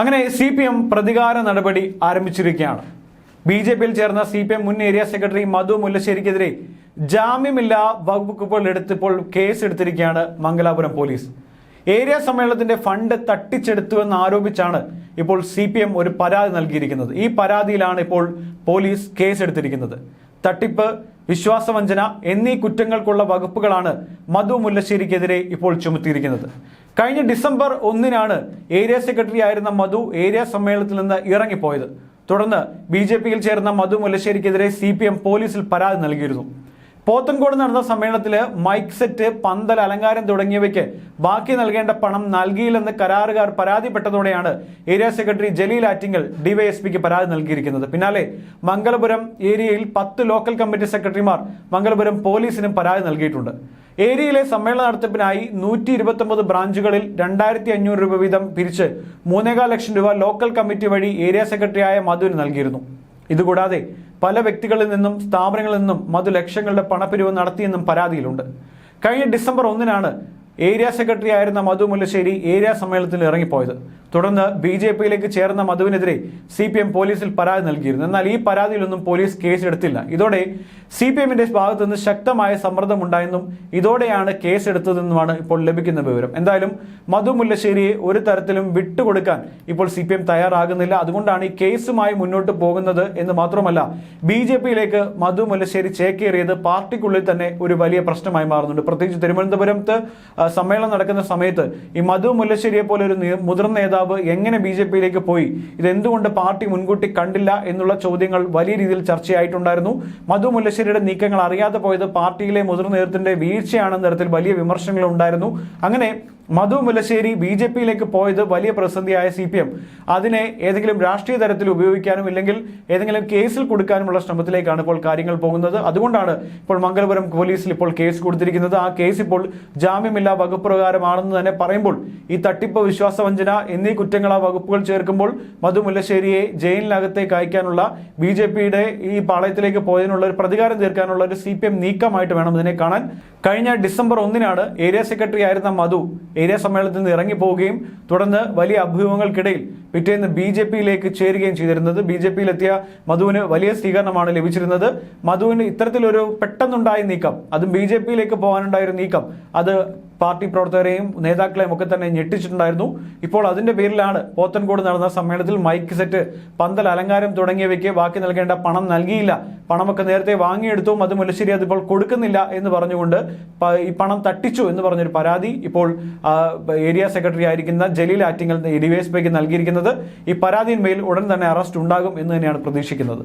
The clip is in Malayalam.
അങ്ങനെ സി പി എം പ്രതികാര നടപടി ആരംഭിച്ചിരിക്കുകയാണ്. ബി ജെ പിയിൽ ചേർന്ന സി പി എം മുൻ ഏരിയ സെക്രട്ടറി മധു മുല്ലശ്ശേരിക്കെതിരെ ജാമ്യമില്ലാ വകുപ്പുകൾ എടുത്തിപ്പോൾ കേസ് എടുത്തിരിക്കുകയാണ് മംഗലാപുരം പോലീസ്. ഏരിയ സമ്മേളനത്തിന്റെ ഫണ്ട് തട്ടിച്ചെടുത്തുവെന്ന് ആരോപിച്ചാണ് ഇപ്പോൾ സി പി എം ഒരു പരാതി നൽകിയിരിക്കുന്നത്. ഈ പരാതിയിലാണ് ഇപ്പോൾ പോലീസ് കേസെടുത്തിരിക്കുന്നത്. തട്ടിപ്പ് വിശ്വാസവഞ്ചന എന്നീ കുറ്റങ്ങൾക്കുള്ള വകുപ്പുകളാണ് മധു മുല്ലശ്ശേരിക്കെതിരെ ഇപ്പോൾ ചുമത്തിയിരിക്കുന്നത്. കഴിഞ്ഞ ഡിസംബർ ഒന്നിനാണ് ഏരിയ സെക്രട്ടറി ആയിരുന്ന മധു ഏരിയ സമ്മേളനത്തിൽ നിന്ന് ഇറങ്ങിപ്പോയത്. തുടർന്ന് ബി ചേർന്ന മധു മുല്ലശ്ശേരിക്കെതിരെ സി പോലീസിൽ പരാതി നൽകിയിരുന്നു. പോത്തൻകോട് നടന്ന സമ്മേളനത്തിൽ മൈക്ക് സെറ്റ് പന്തൽ അലങ്കാരം തുടങ്ങിയവയ്ക്ക് ബാക്കി നൽകേണ്ട പണം നൽകിയില്ലെന്ന് കരാറുകാർ പരാതിപ്പെട്ടതോടെയാണ് ഏരിയ സെക്രട്ടറി ജലീൽ ആറ്റിങ്ങൽ ഡിവൈഎസ്പിക്ക് പരാതി നൽകിയിരിക്കുന്നത്. പിന്നാലെ മംഗലപുരം ഏരിയയിൽ പത്ത് ലോക്കൽ കമ്മിറ്റി സെക്രട്ടറിമാർ മംഗലപുരം പോലീസിനും പരാതി നൽകിയിട്ടുണ്ട്. ഏരിയയിലെ സമ്മേളന നടത്തിപ്പിനായി നൂറ്റി ഇരുപത്തൊമ്പത് ബ്രാഞ്ചുകളിൽ രണ്ടായിരത്തി അഞ്ഞൂറ് രൂപ വീതം പിരിച്ച് മൂന്നേകാൽ ലക്ഷം രൂപ ലോക്കൽ കമ്മിറ്റി വഴി ഏരിയ സെക്രട്ടറിയായ മധുവിന് നൽകിയിരുന്നു. ഇതുകൂടാതെ പല വ്യക്തികളിൽ നിന്നും സ്ഥാപനങ്ങളിൽ നിന്നും മധു ലക്ഷങ്ങളുടെ പണപ്പിരിവ് നടത്തിയെന്നും പരാതിയിലുണ്ട്. കഴിഞ്ഞ ഡിസംബർ ഒന്നിനാണ് ഏരിയ സെക്രട്ടറി ആയിരുന്ന മധു മുല്ലശ്ശേരി ഏരിയ സമ്മേളനത്തിൽ ഇറങ്ങിപ്പോയത്. തുടർന്ന് ബി ജെ പിയിലേക്ക് ചേർന്ന മധുവിനെതിരെ സി പി എം പോലീസിൽ പരാതി നൽകിയിരുന്നു. എന്നാൽ ഈ പരാതിയിലൊന്നും പോലീസ് കേസെടുത്തില്ല. ഇതോടെ സി പി എമ്മിന്റെ ഭാഗത്തു നിന്ന് ശക്തമായ സമ്മർദ്ദമുണ്ടായെന്നും ഇതോടെയാണ് കേസെടുത്തതെന്നുമാണ് ഇപ്പോൾ ലഭിക്കുന്ന വിവരം. എന്തായാലും മധു മുല്ലശ്ശേരിയെ ഒരു തരത്തിലും വിട്ടുകൊടുക്കാൻ ഇപ്പോൾ സി പി എം തയ്യാറാകുന്നില്ല. അതുകൊണ്ടാണ് ഈ കേസുമായി മുന്നോട്ട് പോകുന്നത് എന്ന് മാത്രമല്ല ബി ജെ പിയിലേക്ക് മധു മുല്ലശ്ശേരി ചേക്കേറിയത് പാർട്ടിക്കുള്ളിൽ തന്നെ ഒരു വലിയ പ്രശ്നമായി മാറുന്നുണ്ട്. പ്രത്യേകിച്ച് തിരുവനന്തപുരത്ത് സമ്മേളനം നടക്കുന്ന സമയത്ത് ഈ മധു മുല്ലശ്ശേരിയെ പോലെ ഒരു മുതിർന്ന നേതാവ് എങ്ങനെ ബി ജെ പിയിലേക്ക് പോയി? ഇതെന്തുകൊണ്ട് പാർട്ടി മുൻകൂട്ടി കണ്ടില്ല എന്നുള്ള ചോദ്യങ്ങൾ വലിയ രീതിയിൽ ചർച്ചയായിട്ടുണ്ടായിരുന്നു. മധു മുല്ലശ്ശേരിയുടെ നീക്കങ്ങൾ അറിയാതെ പോയത് പാർട്ടിയിലെ മുതിർന്ന നേതൃത്വത്തിന്റെ വീഴ്ചയാണെന്ന തരത്തിൽ വലിയ വിമർശനങ്ങൾ ഉണ്ടായിരുന്നു അങ്ങനെ മധു മുല്ലശ്ശേരി ബി ജെ പിയിലേക്ക് പോയത് വലിയ പ്രതിസന്ധിയായ സി പി എം. അതിനെ ഏതെങ്കിലും രാഷ്ട്രീയ തരത്തിൽ ഉപയോഗിക്കാനും ഇല്ലെങ്കിൽ ഏതെങ്കിലും കേസിൽ കൊടുക്കാനുമുള്ള ശ്രമത്തിലേക്കാണ് ഇപ്പോൾ കാര്യങ്ങൾ പോകുന്നത്. അതുകൊണ്ടാണ് ഇപ്പോൾ മംഗലപുരം പോലീസിൽ ഇപ്പോൾ കേസ് കൊടുത്തിരിക്കുന്നത്. ആ കേസ് ഇപ്പോൾ ജാമ്യമില്ലാ വകുപ്പ് പ്രകാരമാണെന്ന് തന്നെ പറയുമ്പോൾ ഈ തട്ടിപ്പ് വിശ്വാസവഞ്ചന എന്നീ കുറ്റങ്ങൾ ആ വകുപ്പുകൾ ചേർക്കുമ്പോൾ മധു മുല്ലശ്ശേരിയെ ജയിലിനകത്തേക്ക് അയക്കാനുള്ള ബി ജെ പിയുടെ ഈ പാളയത്തിലേക്ക് പോയതിനുള്ള ഒരു പ്രതികാരം തീർക്കാനുള്ള ഒരു സി പി എം നീക്കമായിട്ട് വേണം ഇതിനെ കാണാൻ. കഴിഞ്ഞ ഡിസംബർ ഒന്നിനാണ് ഏരിയ സെക്രട്ടറി ആയിരുന്ന മധു ഏരിയ സമ്മേളനത്തിൽ നിന്ന് ഇറങ്ങിപ്പോവുകയും തുടർന്ന് വലിയ അഭ്യൂഹങ്ങൾക്കിടയിൽ പിറ്റേന്ന് ബി ജെ പിയിലേക്ക് ചേരുകയും ചെയ്തിരുന്നത്. ബി ജെ പിയിലെത്തിയ മധുവിന് വലിയ സ്വീകരണമാണ് ലഭിച്ചിരുന്നത്. മധുവിന് ഇത്തരത്തിലൊരു പെട്ടെന്നുണ്ടായ നീക്കം അതും ബി ജെ പിയിലേക്ക് പോകാനുണ്ടായ നീക്കം അത് പാർട്ടി പ്രവർത്തകരെയും നേതാക്കളെയും ഒക്കെ തന്നെ ഞെട്ടിച്ചിട്ടുണ്ടായിരുന്നു. ഇപ്പോൾ അതിന്റെ പേരിലാണ് പോത്തൻകോട് നടന്ന സമ്മേളനത്തിൽ മൈക്ക് സെറ്റ് പന്തൽ അലങ്കാരം തുടങ്ങിയവയ്ക്ക് ബാക്കി നൽകേണ്ട പണം നൽകിയില്ല. പണമൊക്കെ നേരത്തെ വാങ്ങിയെടുത്തു അത് മുല്ലശ്ശേരി അതിപ്പോൾ കൊടുക്കുന്നില്ല എന്ന് പറഞ്ഞുകൊണ്ട് ഈ പണം തട്ടിച്ചു എന്ന് പറഞ്ഞൊരു പരാതി ഇപ്പോൾ ഏരിയ സെക്രട്ടറി ആയിരിക്കുന്ന ജലീൽ ആറ്റിങ്ങൽ ഡിവൈഎസ്പിക്ക് നൽകിയിരിക്കുന്നത്. ഈ പരാതിയിന്മേൽ ഉടൻ തന്നെ അറസ്റ്റ് ഉണ്ടാകും എന്ന് തന്നെയാണ് പ്രതീക്ഷിക്കുന്നത്.